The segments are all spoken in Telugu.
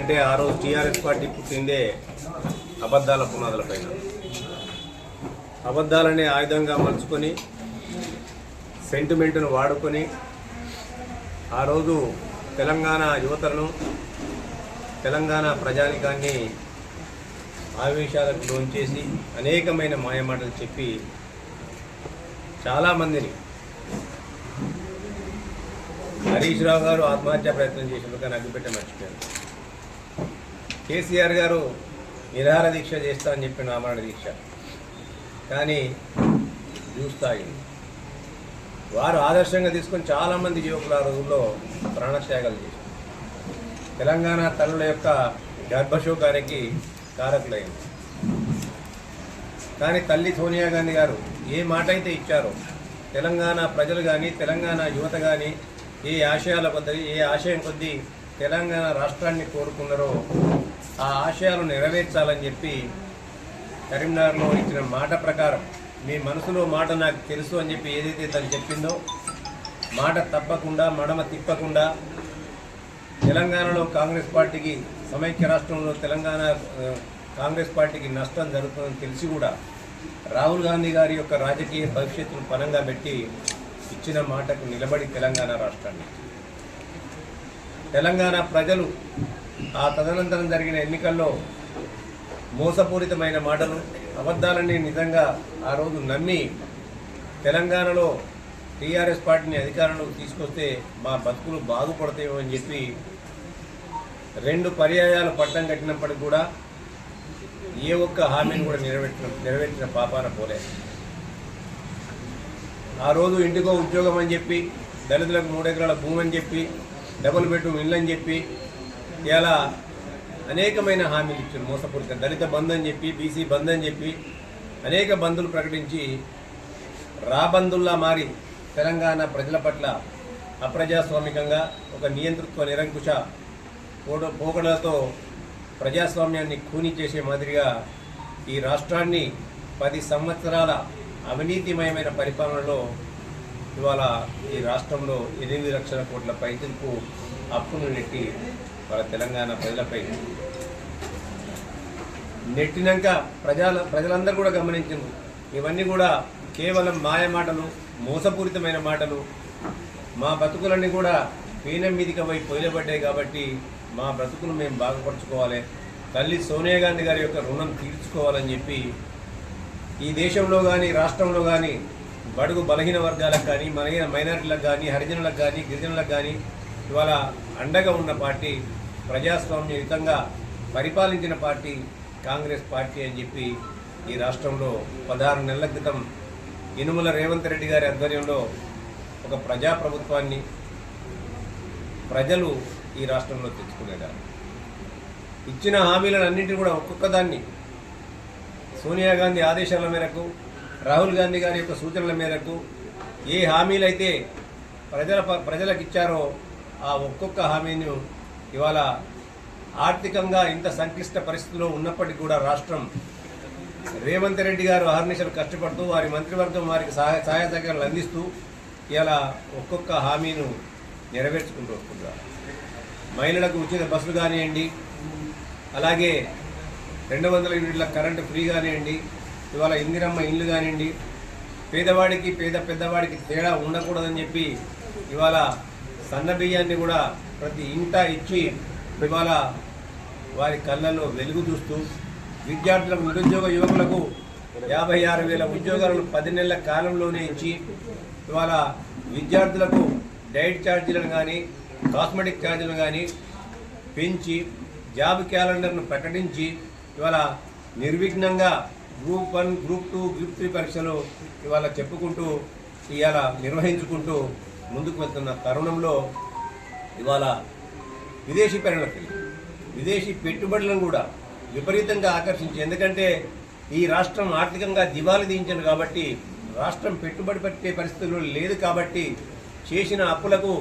అంటే ఆ రోజు టీఆర్ఎస్ పార్టీ పుట్టిందే అబద్ధాల పునాదులపైన అబద్ధాలని అబద్ధాలనే ఆయుధంగా మలుచుకొని సెంటిమెంట్ను వాడుకొని ఆ రోజు తెలంగాణ యువతను తెలంగాణ ప్రజానికాన్ని ఆవేశాలకు లోంచేసి అనేకమైన మాయమాటలు చెప్పి చాలామందిని హరీష్ రావు గారు ఆత్మహత్య ప్రయత్నం చేసినందుకు కానీ అగ్గిపెట్ట మర్చిపోయారు కేసీఆర్ గారు నిరాహార దీక్ష చేస్తా అని చెప్పిన ఆమరణ దీక్ష. కానీ చూస్తాయింది వారు ఆదర్శంగా తీసుకొని చాలామంది యువకులు ఆ రోజుల్లో ప్రాణత్యాగాలు చేశారు. తెలంగాణ తల్లుల యొక్క గర్భశోకానికి కారకులైంది కానీ తల్లి సోనియా గాంధీ గారు ఏ మాట అయితే ఇచ్చారో తెలంగాణ ప్రజలు కానీ తెలంగాణ యువత కానీ ఏ ఆశయాల కొద్దీ ఏ ఆశయం కొద్దీ తెలంగాణ రాష్ట్రాన్ని కోరుకున్నారో ఆ ఆశయాలు నెరవేర్చాలని చెప్పి కరీంనగర్లో ఇచ్చిన మాట ప్రకారం మీ మనసులో మాట నాకు తెలుసు అని చెప్పి ఏదైతే తను చెప్పిందో మాట తప్పకుండా మడమ తిప్పకుండా తెలంగాణలో కాంగ్రెస్ పార్టీకి సమైక్య రాష్ట్రంలో తెలంగాణ కాంగ్రెస్ పార్టీకి నష్టం జరుగుతుందని తెలిసి కూడా రాహుల్ గాంధీ గారి యొక్క రాజకీయ భవిష్యత్తును పనంగా పెట్టి ఇచ్చిన మాటకు నిలబడి తెలంగాణ రాష్ట్రాన్ని. తెలంగాణ ప్రజలు ఆ తదనంతరం జరిగిన ఎన్నికల్లో మోసపూరితమైన మాటలు అబద్ధాలని నిజంగా ఆ రోజు నమ్మి తెలంగాణలో టీఆర్ఎస్ పార్టీని అధికారంలోకి తీసుకొస్తే మా బతుకులు బాగుపడతాయో అని చెప్పి రెండు పర్యాయాలు పట్టం కట్టినప్పటికి కూడా ఏ ఒక్క హామీని కూడా నెరవేర్చిన నెరవేర్చిన పాపాన పోలే. ఆ రోజు ఇంటికో ఉద్యోగం అని చెప్పి దళితులకు మూడెకరాల భూమి అని చెప్పి డబుల్ బెడ్రూమ్ ఇల్లు అని చెప్పి ఇలా అనేకమైన హామీలు ఇచ్చారు మోసపూరిత దళిత బంధు అని చెప్పి బీసీ బంద్ అని చెప్పి అనేక బంధులు ప్రకటించి రాబందుల్లా మారి తెలంగాణ ప్రజల పట్ల అప్రజాస్వామికంగా ఒక నియంతృత్వ నిరంకుశ పోడ పోకడలతో ప్రజాస్వామ్యాన్ని కూని చేసే మాదిరిగా ఈ రాష్ట్రాన్ని పది సంవత్సరాల అవినీతిమయమైన పరిపాలనలో ఇవాళ ఈ రాష్ట్రంలో ఎనిమిది లక్షల కోట్ల పైతులకు అప్పును నెట్టి మన తెలంగాణ ప్రజలపై నెట్టినాక ప్రజల ప్రజలందరూ కూడా గమనించారు ఇవన్నీ కూడా కేవలం మాయ మాటలు మోసపూరితమైన మాటలు. మా బతుకులన్నీ కూడా పీనం మీదికి పోయి పొయ్యబడ్డాయి కాబట్టి మా బ్రతుకులు మేము బాగుపరచుకోవాలి. తల్లి సోనియా గాంధీ గారి యొక్క రుణం తీర్చుకోవాలని చెప్పి ఈ దేశంలో కానీ రాష్ట్రంలో కానీ బడుగు బలహీన వర్గాలకు కానీ మన మైనారిటీలకు కానీ హరిజనులకు కానీ గిరిజనులకు కానీ ఇవాళ అండగా ఉన్న పార్టీ ప్రజాస్వామ్యయుతంగా పరిపాలించిన పార్టీ కాంగ్రెస్ పార్టీ అని చెప్పి ఈ రాష్ట్రంలో పదహారు నెలల క్రితం ఇనుముల రేవంత్ రెడ్డి గారి ఆధ్వర్యంలో ఒక ప్రజాప్రభుత్వాన్ని ప్రజలు ఈ రాష్ట్రంలో తెచ్చుకునేదారు ఇచ్చిన హామీలను అన్నింటినీ కూడా ఒక్కొక్క దాన్ని సోనియా గాంధీ ఆదేశాల మేరకు రాహుల్ గాంధీ గారి యొక్క సూచనల మేరకు ఏ హామీలైతే ప్రజల ప్రజలకు ఇచ్చారో ఆ ఒక్కొక్క హామీని ఇవాళ ఆర్థికంగా ఇంత సంక్లిష్ట పరిస్థితిలో ఉన్నప్పటికీ కూడా రాష్ట్రం రేవంత్ రెడ్డి గారు అహర్నిశలు కష్టపడుతూ వారి మంత్రివర్గం వారికి సహాయ సహాయ సహకారాలు అందిస్తూ ఇలా ఒక్కొక్క హామీను నెరవేర్చుకుంటూ వస్తున్నారు. మహిళలకు ఉచిత బస్సులు కానివ్వండి అలాగే రెండు వందల యూనిట్ల కరెంటు ఫ్రీ కానివ్వండి ఇవాళ ఇందిరమ్మ ఇల్లు కానివ్వండి పేదవాడికి పేద పెద్దవాడికి తేడా ఉండకూడదని చెప్పి ఇవాళ సన్న బియ్యాన్ని కూడా ప్రతి ఇంట ఇచ్చి ఇవాళ వారి కళ్ళల్లో వెలుగు చూస్తూ విద్యార్థులకు నిరుద్యోగ యువకులకు యాభై ఆరు వేల ఉద్యోగాలను పది నెలల కాలంలోనే ఇచ్చి ఇవాళ విద్యార్థులకు డైట్ ఛార్జీలను కానీ కాస్మెటిక్ ఛార్జీలను కానీ పెంచి జాబ్ క్యాలెండర్ను ప్రకటించి ఇవాళ నిర్విఘ్నంగా group one group two group three పరీక్షలు ఇవాళ చెప్పుకుంటూ ఇవాళ నిర్వహించుకుంటూ ముందుకు వెళ్తున్న తరుణంలో ఇవాళ విదేశీ పర్యటనకి విదేశీ పెట్టుబడులను కూడా విపరీతంగా ఆకర్షించి ఎందుకంటే ఈ రాష్ట్రం ఆర్థికంగా దివాళి దించింది కాబట్టి రాష్ట్రం పెట్టుబడి పెట్టే పరిస్థితుల్లో లేదు కాబట్టి చేసిన అప్పులకు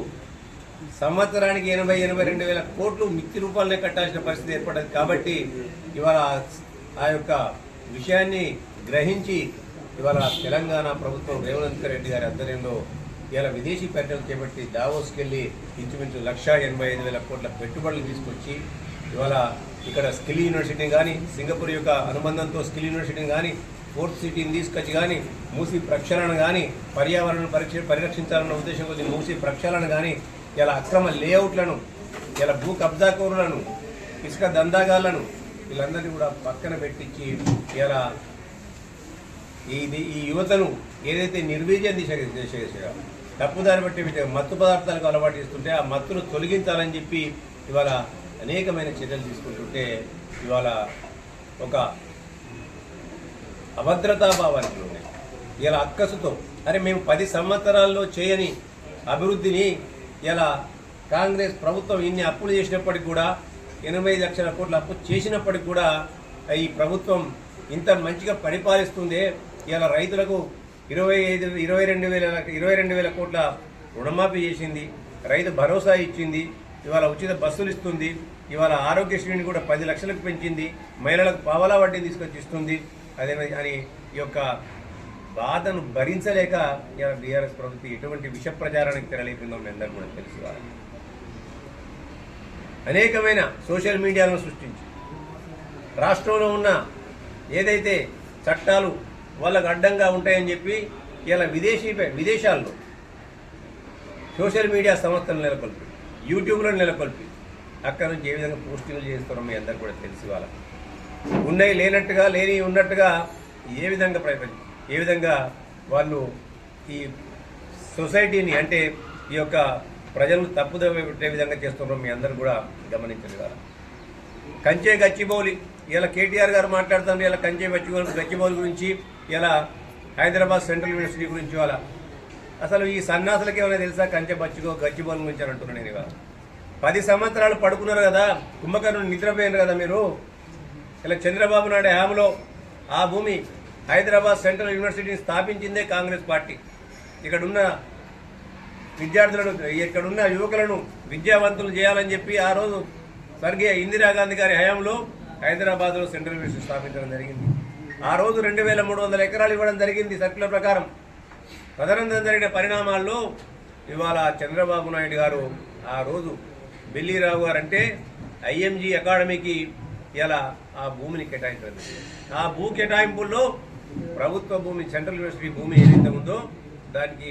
సంవత్సరానికి ఎనభై ఎనభై రెండు వేల కోట్లు మిత్తి రూపాయలనే కట్టాల్సిన పరిస్థితి ఏర్పడింది కాబట్టి ఇవాళ ఆ యొక్క విషయాన్ని గ్రహించి ఇవాళ తెలంగాణ ప్రభుత్వం రేవంత్ రెడ్డి గారి ఆధ్వర్యంలో ఇలా విదేశీ పర్యటన చేపట్టి దావోస్కి వెళ్ళి ఇంచుమించు లక్ష ఎనభై ఐదు వేల కోట్ల పెట్టుబడులు తీసుకొచ్చి ఇవాళ ఇక్కడ స్కిల్ యూనివర్సిటీ కానీ సింగపూర్ యొక్క అనుబంధంతో స్కిల్ యూనివర్సిటీని కానీ ఫోర్త్ సిటీని తీసుకొచ్చి కానీ మూసి ప్రక్షాళన కానీ పర్యావరణ పరీక్ష పరిరక్షించాలన్న ఉద్దేశం కొద్ది మూసి ప్రక్షాళన కానీ ఇలా అక్రమ లేఅవుట్లను ఇలా భూ కబ్జాకూరులను ఇసుక దందాగాళ్ళను వీళ్ళందరినీ కూడా పక్కన పెట్టించి ఇలా ఇది ఈ యువతను ఏదైతే నిర్వీర్యం దిశ దిశ తప్పుదారి బట్టి మత్తు పదార్థాలకు అలవాటు చేస్తుంటే ఆ మత్తును తొలగించాలని చెప్పి ఇవాళ అనేకమైన చర్యలు తీసుకుంటుంటే ఇవాళ ఒక అభద్రతా భావానికి ఉన్నాయి ఇలా అక్కసుతో అరే మేము పది సంవత్సరాల్లో చేయని అభివృద్ధిని ఇలా కాంగ్రెస్ ప్రభుత్వం ఇన్ని అప్పులు చేసినప్పటికి కూడా ఎనభై లక్షల కోట్ల అప్పు చేసినప్పటికి కూడా ఈ ప్రభుత్వం ఇంత మంచిగా పరిపాలిస్తుందే ఇలా రైతులకు ఇరవై ఐదు ఇరవై రెండు వేల ఇరవై రెండు వేల కోట్ల రుణమాఫీ చేసింది. రైతు భరోసా ఇచ్చింది. ఇవాళ ఉచిత బస్సులు ఇస్తుంది. ఇవాళ ఆరోగ్యశ్రీని కూడా పది లక్షలకు పెంచింది. మహిళలకు పావలా వడ్డీ తీసుకొచ్చి ఇస్తుంది అదే అని ఈ యొక్క బాధను భరించలేక ఇవాళ బీఆర్ఎస్ ప్రభుత్వం ఎటువంటి విష ప్రచారానికి తెరలేపిందో మీ అందరికీ కూడా తెలుసు. అనేకమైన సోషల్ మీడియాలను సృష్టించి రాష్ట్రంలో ఉన్న ఏదైతే చట్టాలు వాళ్ళకు అడ్డంగా ఉంటాయని చెప్పి ఇలా విదేశీ విదేశాల్లో సోషల్ మీడియా సంస్థలు నెలకొల్పి యూట్యూబ్లో నెలకొల్పి అక్కడ నుంచి ఏ విధంగా పోస్టింగ్లు చేస్తారో మీ అందరు కూడా తెలిసి వాళ్ళ ఉన్నాయి లేనట్టుగా లేని ఉన్నట్టుగా ఏ విధంగా ప్రయత్నం ఏ విధంగా వాళ్ళు ఈ సొసైటీని అంటే ఈ యొక్క ప్రజలను తప్పుదవ పెట్టే విధంగా చేస్తున్నారో మీ అందరు కూడా గమనించండి కంచే గచ్చిబౌలి ఇలా కేటీఆర్ గారు మాట్లాడుతున్నారు ఇలా కంచే గచ్చిబౌలి గచ్చిబౌలి గురించి ఇలా హైదరాబాద్ సెంట్రల్ యూనివర్సిటీ గురించి వాళ్ళ అసలు ఈ సన్నాసులకి ఏమైనా తెలుసా? కంచె బచ్చిగో గచ్చిబౌలి గురించి అని అంటున్నాను నేను ఇవాళ. పది సంవత్సరాలు పడుకున్నారు కదా కుంభకర్ణుడు నిద్రపోయారు కదా మీరు? ఇలా చంద్రబాబు నాయుడు హయాంలో ఆ భూమి హైదరాబాద్ సెంట్రల్ యూనివర్సిటీని స్థాపించిందే కాంగ్రెస్ పార్టీ. ఇక్కడున్న విద్యార్థులను ఇక్కడున్న యువకులను విద్యావంతులు చేయాలని చెప్పి ఆ రోజు స్వర్గీయ ఇందిరాగాంధీ గారి హయాంలో హైదరాబాద్లో సెంట్రల్ యూనివర్సిటీ స్థాపించడం జరిగింది. ఆ రోజు రెండు వేల మూడు వందల ఎకరాలు ఇవ్వడం జరిగింది సర్కులర్ ప్రకారం. తదనంతరం జరిగిన పరిణామాల్లో ఇవాళ చంద్రబాబు నాయుడు గారు ఆ రోజు బెల్లిరావు గారు అంటే ఐఎంజీ అకాడమీకి ఇలా ఆ భూమిని కేటాయించడం ఆ భూ కేటాయింపుల్లో ప్రభుత్వ భూమి సెంట్రల్ యూనివర్సిటీ భూమి ఏదైతే ఉందో దానికి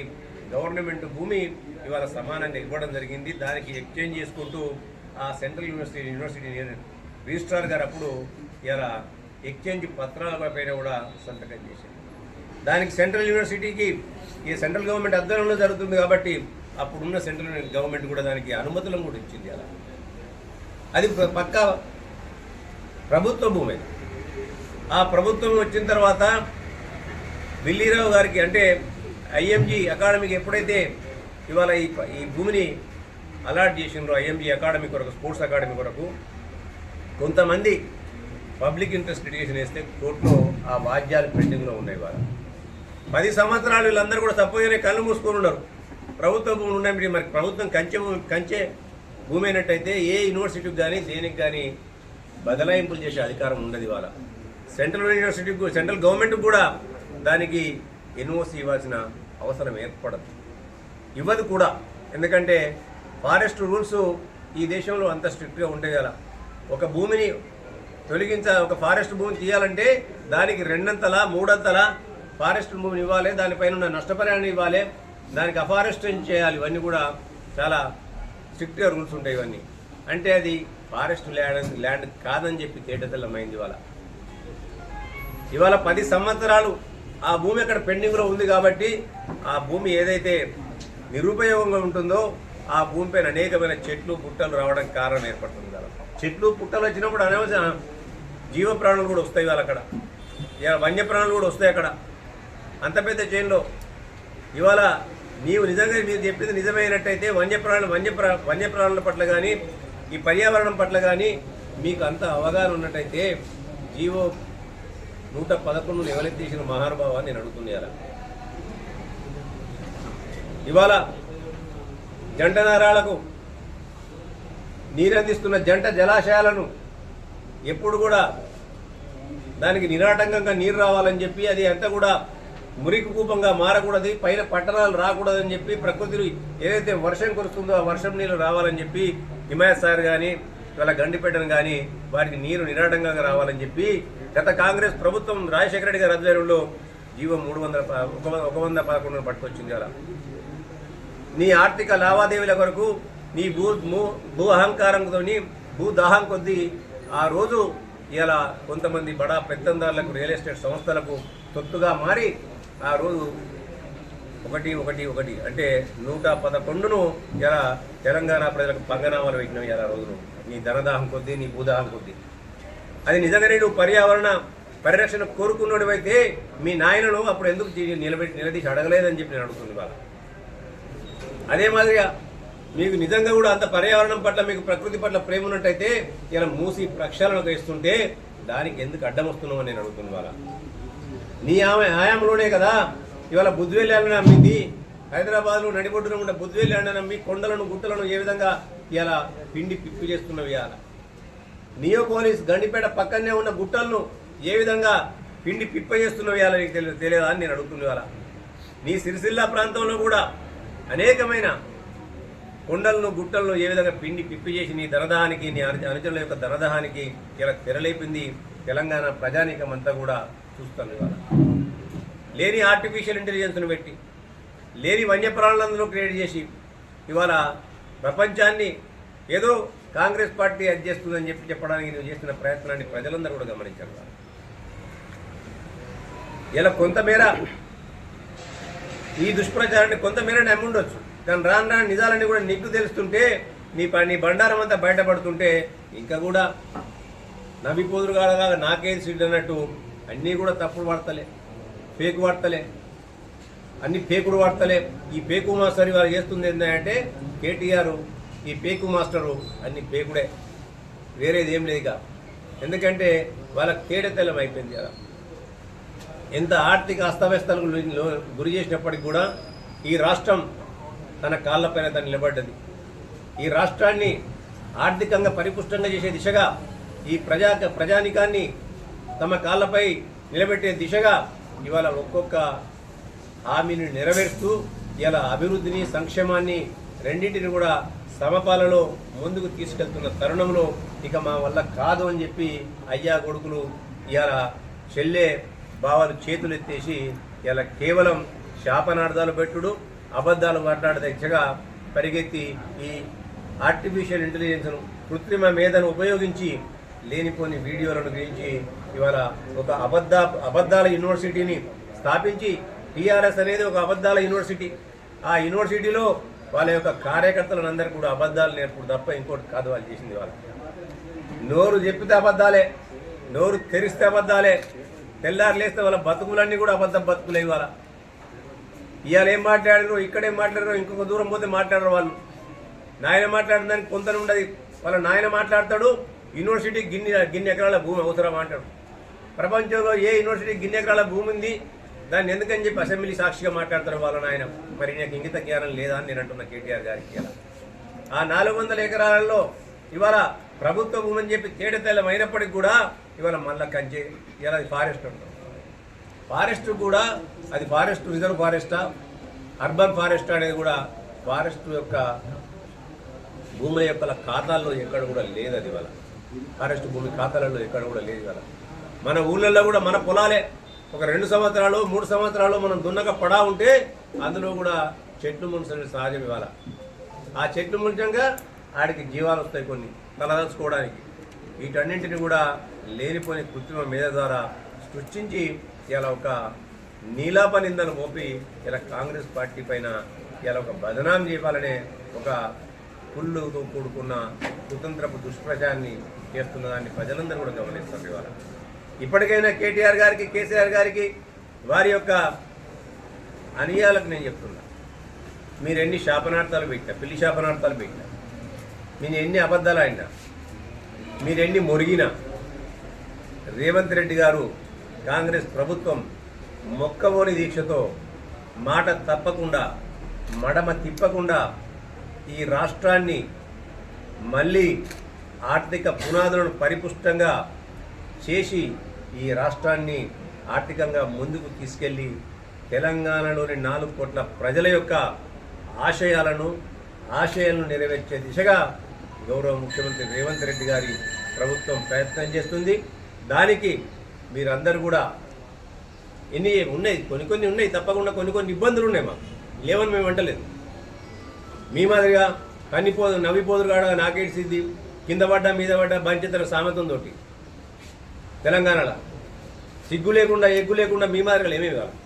గవర్నమెంట్ భూమి ఇవాళ సమానంగా ఇవ్వడం జరిగింది. దానికి ఎక్స్చేంజ్ చేసుకుంటూ ఆ సెంట్రల్ యూనివర్సిటీ యూనివర్సిటీ రిజిస్ట్రార్ గారు అప్పుడు ఇలా ఎక్స్చేంజ్ పత్రాల పైన కూడా సంతకం చేశారు. దానికి సెంట్రల్ యూనివర్సిటీకి ఈ సెంట్రల్ గవర్నమెంట్ ఆధ్వర్యంలో జరుగుతుంది కాబట్టి అప్పుడున్న సెంట్రల్ గవర్నమెంట్ కూడా దానికి అనుమతులను కూడా ఇచ్చింది అలా. అది పక్కా ప్రభుత్వ భూమి. ఆ ప్రభుత్వం వచ్చిన తర్వాత బిల్లీరావు గారికి అంటే ఐఎంజీ అకాడమీకి ఎప్పుడైతే ఇవాళ ఈ ఈ భూమిని అలాట్ చేసిండ్రో ఐఎంజీ అకాడమీ కొరకు స్పోర్ట్స్ అకాడమీ కొరకు కొంతమంది పబ్లిక్ ఇంట్రెస్ట్ లిటిగేషన్ వేస్తే కోర్టులో ఆ వాద్యాలు పెండింగ్లో ఉన్నాయి వాళ్ళ పది సంవత్సరాలు వీళ్ళందరూ కూడా తప్పగానే కళ్ళు మూసుకొని ఉన్నారు. ప్రభుత్వ భూములు ఉన్నాయి మరి ప్రభుత్వం కంచె కంచె భూమి అయినట్టయితే ఏ యూనివర్సిటీకి కానీ దేనికి కానీ బదలాయింపులు చేసే అధికారం ఉండదు ఇవాళ. సెంట్రల్ యూనివర్సిటీకి సెంట్రల్ గవర్నమెంట్కి కూడా దానికి ఎన్ఓసి ఇవ్వాల్సిన అవసరం ఏర్పడదు. ఇవ్వదు కూడా. ఎందుకంటే ఫారెస్ట్ రూల్స్ ఈ దేశంలో అంత స్ట్రిక్ట్గా ఉండే కదా ఒక భూమిని తొలగించ ఒక ఫారెస్ట్ భూమిని తీయాలంటే దానికి రెండంతలా మూడంతల ఫారెస్ట్ భూమిని ఇవ్వాలి దానిపైన ఉన్న నష్టపరిహారాన్ని ఇవ్వాలి దానికి అఫారెస్టేషన్ చేయాలి ఇవన్నీ కూడా చాలా స్ట్రిక్ట్గా రూల్స్ ఉంటాయి ఇవన్నీ. అంటే అది ఫారెస్ట్ ల్యాండ్ ల్యాండ్ కాదని చెప్పి తేటతెల్లమైంది ఇవాళ. ఇవాళ పది సంవత్సరాలు ఆ భూమి అక్కడ పెండింగ్లో ఉంది కాబట్టి ఆ భూమి ఏదైతే నిరుపయోగంగా ఉంటుందో ఆ భూమిపైన అనేకమైన చెట్లు పుట్టలు రావడానికి కారణం ఏర్పడుతుంది కదా చెట్లు పుట్టలు వచ్చినప్పుడు అనవసర జీవ ప్రాణులు కూడా వస్తాయి వాళ్ళు అక్కడ. ఇవాళ వన్యప్రాణులు కూడా వస్తాయి అక్కడ. అంత పెద్ద చైన్లో ఇవాళ నీవు నిజంగా మీరు చెప్పింది నిజమైనట్టయితే వన్యప్రాణులు వన్యప్రా వన్యప్రాణుల పట్ల కానీ ఈ పర్యావరణం పట్ల కానీ మీకు అంత అవగాహన ఉన్నట్టయితే జీవో నూట పదకొండును తీసిన మహానుభావ నేను అడుగుతున్నాను ఇవాళ జంట నరాలకు నీరందిస్తున్న జంట జలాశయాలను ఎప్పుడు కూడా దానికి నిరాటంకంగా నీరు రావాలని చెప్పి అది అంతా కూడా మురికి కూపంగా మారకూడదు పైన పట్టణాలు రాకూడదని చెప్పి ప్రకృతిలో ఏదైతే వర్షం కురుస్తుందో ఆ వర్షం నీళ్ళు రావాలని చెప్పి హిమాయత్ సార్ కానీ ఇవాళ గండిపెట్టను కానీ వారికి నీరు నిరాటంగా రావాలని చెప్పి గత కాంగ్రెస్ ప్రభుత్వం రాజశేఖర రెడ్డి గారి ఆధ్వర్యంలో జీవో మూడు వందల ఒక ఒక వంద పదకొండు పట్టుకొచ్చింది అలా నీ ఆర్థిక లావాదేవీల కొరకు నీ భూ భూ భూ అహంకారంతో భూ దాహం కొద్దీ ఆ రోజు ఇలా కొంతమంది బడా పెత్తందారులకు రియల్ ఎస్టేట్ సంస్థలకు తొత్తుగా మారి ఆ రోజు ఒకటి ఒకటి ఒకటి అంటే నూట పదకొండును ఇలా తెలంగాణ ప్రజలకు పంగనామాలు పెట్టినావు ఇలా రోజును. నీ ధనదాహం కొద్దీ నీ భూదాహం కొద్దీ. అది నిజంగా నేను పర్యావరణ పరిరక్షణ కోరుకున్నోడివైతే మీ నాయనను అప్పుడు ఎందుకు నిలబెట్టి నిలదీసి అడగలేదని చెప్పి నేను అడుగుతుంది వాళ్ళ అదే మాదిరిగా మీకు నిజంగా కూడా అంత పర్యావరణం పట్ల మీకు ప్రకృతి పట్ల ప్రేమ ఉన్నట్టయితే ఇలా మూసి ప్రక్షాళన చేస్తుంటే దానికి ఎందుకు అడ్డం వస్తున్నావు నేను అడుగుతున్నా వాళ్ళ నీ ఆమె ఆయాంలోనే కదా. ఇవాళ బుద్ధివేళ్ళని అన్న నమ్మింది. హైదరాబాద్లో నడిబొడ్డున ఉండే బుద్ధివేళ్ళని నమ్మి కొండలను గుట్టలను ఏ విధంగా ఇలా పిండి పిప్పి చేస్తున్నవి ఇవాళ? నియోపోలిస్ గండిపేట పక్కనే ఉన్న గుట్టలను ఏ విధంగా పిండి పిప్ప చేస్తున్నవి ఇవాళ నీకు తెలియదు తెలియదా అని నేను అడుగుతున్నా ఇవాళ. నీ సిరిసిల్ల ప్రాంతంలో కూడా అనేకమైన కొండలను గుట్టలను ఏ విధంగా పిండి పిప్పి చేసి నీ ధనదహానికి నీ అను- అనుచరుల యొక్క ధనదహానికి ఇలా తెరలేపింది తెలంగాణ ప్రజానీకం అంతా కూడా చూస్తాను ఇవాళ. లేని ఆర్టిఫిషియల్ ఇంటెలిజెన్స్ను పెట్టి లేని వన్యప్రాణులందరూ క్రియేట్ చేసి ఇవాళ ప్రపంచాన్ని ఏదో కాంగ్రెస్ పార్టీ అది చేస్తుందని చెప్పి చెప్పడానికి నువ్వు చేస్తున్న ప్రయత్నాన్ని ప్రజలందరూ కూడా గమనించారు ఇలా కొంతమేర ఈ దుష్ప్రచారాన్ని కొంతమేర నమ్ముండొచ్చు. దాని కానీ రాను రాను నిజాలన్నీ కూడా నీకు తెలుస్తుంటే నీ నీ బండారం అంతా బయటపడుతుంటే ఇంకా కూడా నవ్విపోదురు కాడగా నాకేది సీట్ అన్నట్టు అన్నీ కూడా తప్పుడు వార్తలే ఫేక్ వార్తలే అన్ని పేకుడు వార్తలే. ఈ పేకు మాస్టర్ ఇవాళ చేస్తుంది ఏంటంటే కేటీఆర్ ఈ పేకు మాస్టరు అన్ని పేకుడే వేరేది ఏం లేదు ఇక ఎందుకంటే వాళ్ళకి కేడతెల్లం అయిపోయింది కదా ఎంత ఆర్థిక అస్తవ్యస్తాలకు గురి చేసినప్పటికి కూడా ఈ రాష్ట్రం తన కాళ్ళపైన తను నిలబడ్డది. ఈ రాష్ట్రాన్ని ఆర్థికంగా పరిపుష్టంగా చేసే దిశగా ఈ ప్రజా ప్రజానికాన్ని తమ కాళ్ళపై నిలబెట్టే దిశగా ఇవాళ ఒక్కొక్క హామీని నెరవేరుస్తూ ఇలా అభివృద్ధిని సంక్షేమాన్ని రెండింటిని కూడా సమపాలలో ముందుకు తీసుకెళ్తున్న తరుణంలో ఇక మా వల్ల కాదు అని చెప్పి అయ్యా కొడుకులు ఇవాళ చెల్లె బావలు చేతులు ఎత్తేసి ఇలా కేవలం శాపనార్థాలు పెట్టుడు అబద్ధాలు మాట్లాడే దిశగా పరిగెత్తి ఈ ఆర్టిఫిషియల్ ఇంటెలిజెన్స్ను కృత్రిమ మేధను ఉపయోగించి లేనిపోని వీడియోలను గురించి ఇవాళ ఒక అబద్ధ అబద్ధాల యూనివర్సిటీని స్థాపించి టీఆర్ఎస్ అనేది ఒక అబద్ధాల యూనివర్సిటీ. ఆ యూనివర్సిటీలో వాళ్ళ యొక్క కార్యకర్తలందరికీ కూడా అబద్ధాలు నేర్పుడు తప్ప ఇంకోటి కాదు వాళ్ళు చేసింది వాళ్ళు నోరు చెప్పితే అబద్ధాలే నోరు తెరిస్తే అబద్ధాలే తెల్లారు లేస్తే వాళ్ళ బతుకులన్నీ కూడా అబద్ధం బతుకులే ఇవాళ. ఇవాళ ఏం మాట్లాడారు ఇక్కడేం మాట్లాడారు ఇంకొక దూరం పోతే మాట్లాడరు వాళ్ళు. నాయన మాట్లాడిన దానికి కొంత ఉండదు. వాళ్ళ నాయన మాట్లాడతాడు యూనివర్సిటీ గిన్ని గిన్ని ఎకరాల భూమి అవసరం అంటాడు. ప్రపంచంలో ఏ యూనివర్సిటీ గిన్ని ఎకరాల భూమి ఉంది? దాన్ని ఎందుకని చెప్పి అసెంబ్లీ సాక్షిగా మాట్లాడతారు వాళ్ళ నాయన? మరి నాకు ఇంగిత జ్ఞానం లేదా అని నేను అంటున్నా కేటీఆర్ గారికి ఇలా ఆ నాలుగు వందల ఎకరాలలో ఇవాళ ప్రభుత్వ భూమి అని చెప్పి తేడతెల్లమైనప్పటికి కూడా ఇవాళ మళ్ళా కంచె ఇలా అది ఫారెస్ట్ ఉంటుంది ఫారెస్ట్ కూడా అది ఫారెస్ట్ రిజర్వ్ ఫారెస్టా? అర్బన్ ఫారెస్ట్ అనేది కూడా ఫారెస్ట్ యొక్క భూముల యొక్క ఖాతాల్లో ఎక్కడ కూడా లేదు అది ఇవాళ. ఫారెస్ట్ భూమి ఖాతాలలో ఎక్కడ కూడా లేదు కదా మన ఊళ్ళల్లో కూడా మన పొలాలే. ఒక రెండు సంవత్సరాలు మూడు సంవత్సరాలు మనం దున్నక పడా ఉంటే అందులో కూడా చెట్లు మునసలు సహజం ఇవాళ. ఆ చెట్లు మునిచంగా ఆడికి జీవాలు వస్తాయి కొన్ని తలదలుచుకోవడానికి వీటన్నింటిని కూడా లేనిపోయిన కృత్రిమ మీద ద్వారా సృష్టించి ఇలా ఒక నీలాప నిందను మోపి ఇలా కాంగ్రెస్ పార్టీ పైన ఇలా ఒక బదనాం చేయాలనే ఒక కుళ్ళుతో కూడుకున్న కుతంత్రపు దుష్ప్రచారాన్ని చేస్తున్న దాన్ని ప్రజలందరూ కూడా గమనిస్తారు ఇవాళ. ఇప్పటికైనా కేటీఆర్ గారికి కేసీఆర్ గారికి వారి యొక్క అనియాలకు నేను చెప్తున్నా. మీరు ఎన్ని శాపనార్థాలు పెట్టా పిల్లి శాపనార్థాలు పెట్టా మీరు ఎన్ని అబద్ధాలు ఆడినా మీరు ఎన్ని మొరిగినా రేవంత్ రెడ్డి గారు కాంగ్రెస్ ప్రభుత్వం మొక్కవోని దీక్షతో మాట తప్పకుండా మడమ తిప్పకుండా ఈ రాష్ట్రాన్ని మళ్ళీ ఆర్థిక పునాదులను పరిపుష్టంగా చేసి ఈ రాష్ట్రాన్ని ఆర్థికంగా ముందుకు తీసుకెళ్ళి తెలంగాణలోని నాలుగు కోట్ల ప్రజల యొక్క ఆశయాలను ఆశయాలను నెరవేర్చే దిశగా గౌరవ ముఖ్యమంత్రి రేవంత్ రెడ్డి గారి ప్రభుత్వం ప్రయత్నం చేస్తుంది. దానికి మీరందరూ కూడా ఎన్ని ఉన్నాయి? కొన్ని కొన్ని ఉన్నాయి తప్పకుండా కొన్ని కొన్ని ఇబ్బందులు ఉన్నాయి మాకు. లేవని మేము అంటలేదు. మీ మాదిరిగా కన్నిపోదు నవ్విపోదురు కాడ నాకేసింది కింద పడ్డా మీద పడ్డా బంచితర సామెతం తోటి తెలంగాణలో. సిగ్గు లేకుండా ఎగ్గు లేకుండా మీ మాదిరిగా ఏమేమి కావాలి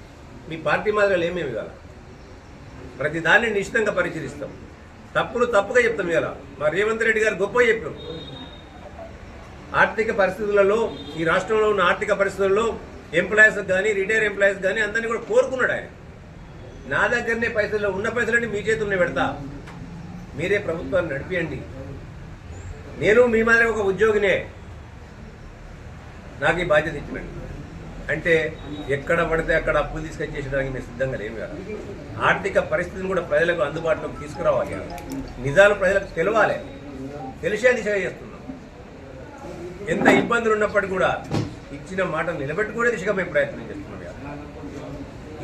మీ పార్టీ మాదిరిగా ఏమేమి కావాలి ప్రతి దాన్ని నిశ్చితంగా పరిశీలిస్తాం. తప్పులు తప్పుగా చెప్తాం ఇవాళ. మా రేవంత్ రెడ్డి గారు గొప్ప చెప్పారు. ఆర్థిక పరిస్థితులలో ఈ రాష్ట్రంలో ఉన్న ఆర్థిక పరిస్థితుల్లో ఎంప్లాయీస్ కానీ రిటైర్ ఎంప్లాయీస్ కానీ అందరినీ కూడా కోరుకున్నాడు ఆయన. నా దగ్గరనే పైసలు ఉన్న పైసలని మీ చేతుల్లో పెడతా. మీరే ప్రభుత్వాన్ని నడిపియండి. నేను మీ మాదిరి ఒక ఉద్యోగినే. నాకు ఈ బాధ్యత ఇచ్చిపోయింది అంటే ఎక్కడ పడితే అక్కడ అప్పులు తీసుకొచ్చేసడానికి మేము సిద్ధంగా లేము కదా. ఆర్థిక పరిస్థితిని కూడా ప్రజలకు అందుబాటులోకి తీసుకురావాలి నిజాలు ప్రజలకు తెలవాలి. తెలిసే దిశగా చేస్తున్నాం. ఎంత ఇబ్బందులు ఉన్నప్పటికీ కూడా ఇచ్చిన మాటను నిలబెట్టుకునే దిశగా మేము ప్రయత్నం చేస్తున్నాం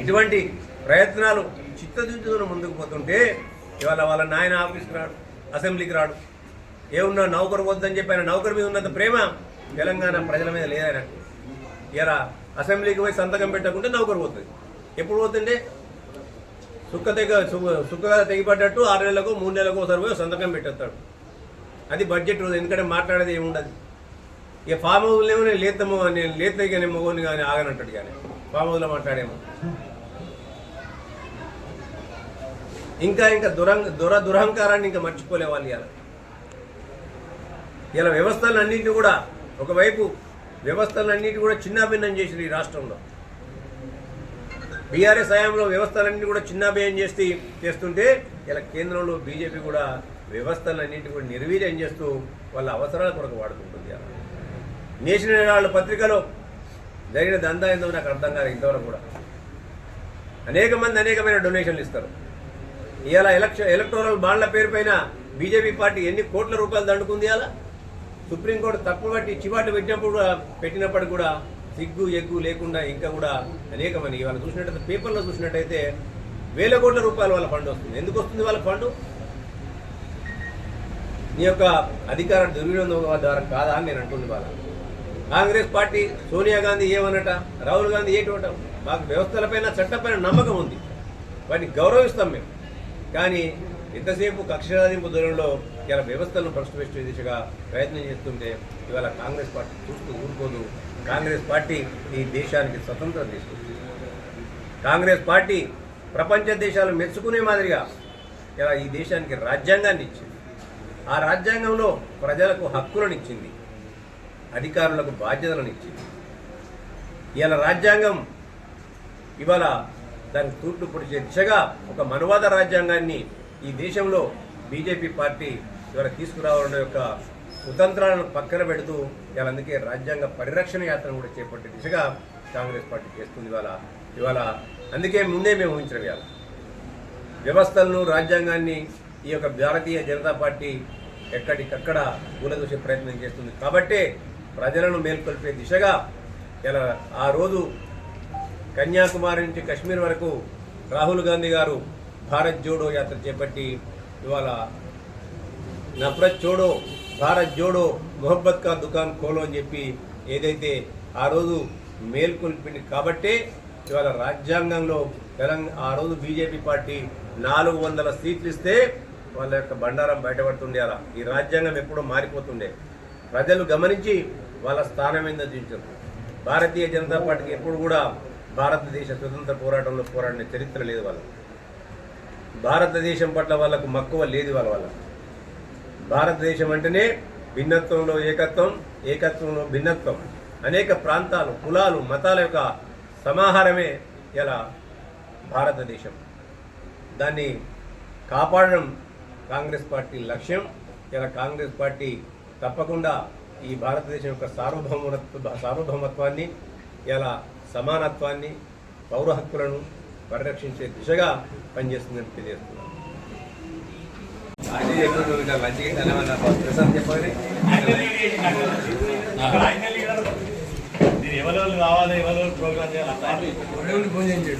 ఇటువంటి ప్రయత్నాలు చిత్తశుద్ధితో ముందుకు పోతుంటే ఇవాళ వాళ్ళ నాయన ఆఫీస్కి రాడు అసెంబ్లీకి రాడు. ఏమున్నా నౌకరు వద్దని చెప్పి ఆయన నౌకరు మీద ఉన్నంత ప్రేమ తెలంగాణ ప్రజల మీద లేదాయన ఇలా అసెంబ్లీకి పోయి సంతకం పెట్టకుంటే నౌకరు పోతుంది. ఎప్పుడు పోతుండే సుక్క తెగ సు- సుక్కగా తెగిపడ్డట్టు ఆరు నెలలకు మూడు నెలలకు ఒకసారి పోయి సంతకం పెట్టేస్తాడు. అది బడ్జెట్ రోజు ఎందుకంటే మాట్లాడేది ఏముండదు. ఇక ఫామ్ హౌస్లో ఏమో నేను లేతము నేను లేత కానీ మగోని కానీ ఆగనంటాడు కానీ ఫామ్ హౌస్లో మాట్లాడేమో. ఇంకా ఇంకా దురం దుర దురహంకారాన్ని ఇంకా మర్చిపోలే వాళ్ళు ఇలా ఇలా వ్యవస్థలన్నింటినీ కూడా ఒకవైపు వ్యవస్థలన్నింటినీ కూడా చిన్నాభిన్నం చేసింది ఈ రాష్ట్రంలో. బీఆర్ఎస్ హయాంలో వ్యవస్థలన్నీ కూడా చిన్నాభిన్నం చేసి చేస్తుంటే ఇలా కేంద్రంలో బీజేపీ కూడా వ్యవస్థలన్నింటినీ కూడా నిర్వీర్యం చేస్తూ వాళ్ళ అవసరాల కొరకు వాడుతుంది. నేషనల్ హెరాల్డ్ పత్రికలో జరిగిన దందా ఏందో నాకు అర్థం కాదు ఇంతవరకు కూడా. అనేక మంది అనేకమైన డొనేషన్లు ఇస్తారు. ఇవాళ ఎలక్షన్ ఎలక్టోరల్ బాండ్ల పేరుపైన బీజేపీ పార్టీ ఎన్ని కోట్ల రూపాయలు దండుకుంది అలా సుప్రీంకోర్టు తప్పు పట్టి చివాటు పెట్టినప్పుడు కూడా పెట్టినప్పటికి కూడా సిగ్గు ఎగ్గు లేకుండా ఇంకా కూడా అనేకమంది ఇవాళ చూసినట్టయితే పేపర్లో చూసినట్టయితే వేల కోట్ల రూపాయలు వాళ్ళ ఫండ్ వస్తుంది. ఎందుకు వస్తుంది వాళ్ళ ఫండ్? నీ యొక్క అధికార దుర్వినియోగం ద్వారా కాదా అని నేను అంటుంది వాళ్ళ కాంగ్రెస్ పార్టీ సోనియా గాంధీ ఏమనట? రాహుల్ గాంధీ ఏటోట మాకు వ్యవస్థలపైన చట్టపైన నమ్మకం ఉంది. వాటిని గౌరవిస్తాం మేము. కానీ ఎంతసేపు కక్ష సాధింపు దూరంలో ఇలా వ్యవస్థలను ప్రశ్నించే దిశగా ప్రయత్నం చేస్తుంటే ఇవాళ కాంగ్రెస్ పార్టీ చూస్తూ ఊరుకోదు. కాంగ్రెస్ పార్టీ ఈ దేశానికి స్వతంత్రం తీసుకొస్తుంది కాంగ్రెస్ పార్టీ ప్రపంచ దేశాలు మెచ్చుకునే మాదిరిగా ఇలా ఈ దేశానికి రాజ్యాంగాన్ని ఇచ్చింది. ఆ రాజ్యాంగంలో ప్రజలకు హక్కులను ఇచ్చింది. అధికారులకు బాధ్యతలను ఇచ్చింది. ఇవాళ రాజ్యాంగం ఇవాళ దానికి తూట్లు పొడిచే దిశగా ఒక మనువాద రాజ్యాంగాన్ని ఈ దేశంలో బీజేపీ పార్టీ ఇవాళ తీసుకురావడం యొక్క కుతంత్రాలను పక్కన పెడుతూ ఇవాళ అందుకే రాజ్యాంగ పరిరక్షణ యాత్రను కూడా చేపట్టే దిశగా కాంగ్రెస్ పార్టీ చేస్తుంది ఇవాళ ఇవాళ అందుకే ముందే మేము ఊహించడం ఇవాళ. వ్యవస్థలను రాజ్యాంగాన్ని ఈ యొక్క భారతీయ జనతా పార్టీ ఎక్కడికక్కడ కూలదూసే ప్రయత్నం చేస్తుంది. కాబట్టే ప్రజలను మేల్కొల్పే దిశగా ఇలా ఆ రోజు కన్యాకుమారి నుంచి కశ్మీర్ వరకు రాహుల్ గాంధీ గారు భారత్ జోడో యాత్ర చేపట్టి ఇవాళ నఫరత్ చోడో భారత్ జోడో మొహబ్బత్ కా దుకాన్ ఖోలో అని చెప్పి ఏదైతే ఆ రోజు మేల్కొల్పింది కాబట్టే ఇవాళ రాజ్యాంగంలో తెలంగాణ ఆ రోజు బీజేపీ పార్టీ నాలుగు వందల సీట్లు ఇస్తే వాళ్ళ యొక్క బండారం బయటపడుతుండే అలా. ఈ రాజ్యాంగం ఎప్పుడో మారిపోతుండే. ప్రజలు గమనించి వాళ్ళ స్థానం ఏందో భారతీయ జనతా పార్టీకి ఎప్పుడు కూడా భారతదేశ స్వతంత్ర పోరాటంలో పోరాడిన చరిత్ర లేదు వాళ్ళ భారతదేశం పట్ల వాళ్ళకు మక్కువ లేదు వాళ్ళ వాళ్ళ భారతదేశం అంటేనే భిన్నత్వంలో ఏకత్వం ఏకత్వంలో భిన్నత్వం. అనేక ప్రాంతాలు కులాలు మతాల యొక్క సమాహారమే ఇలా భారతదేశం. దాన్ని కాపాడడం కాంగ్రెస్ పార్టీ లక్ష్యం. ఇలా కాంగ్రెస్ పార్టీ తప్పకుండా ఈ భారతదేశం యొక్క సార్వభౌమత్వ సార్వభౌమత్వాన్ని ఇలా సమానత్వాన్ని పౌర హక్కులను పరిరక్షించే దిశగా పనిచేస్తుందని తెలియజేస్తున్నాను. ఎవరెవరు కావాలి ఎవరెవరు ప్రోగ్రామ్ చేయాలి ఫోన్ చేయండి.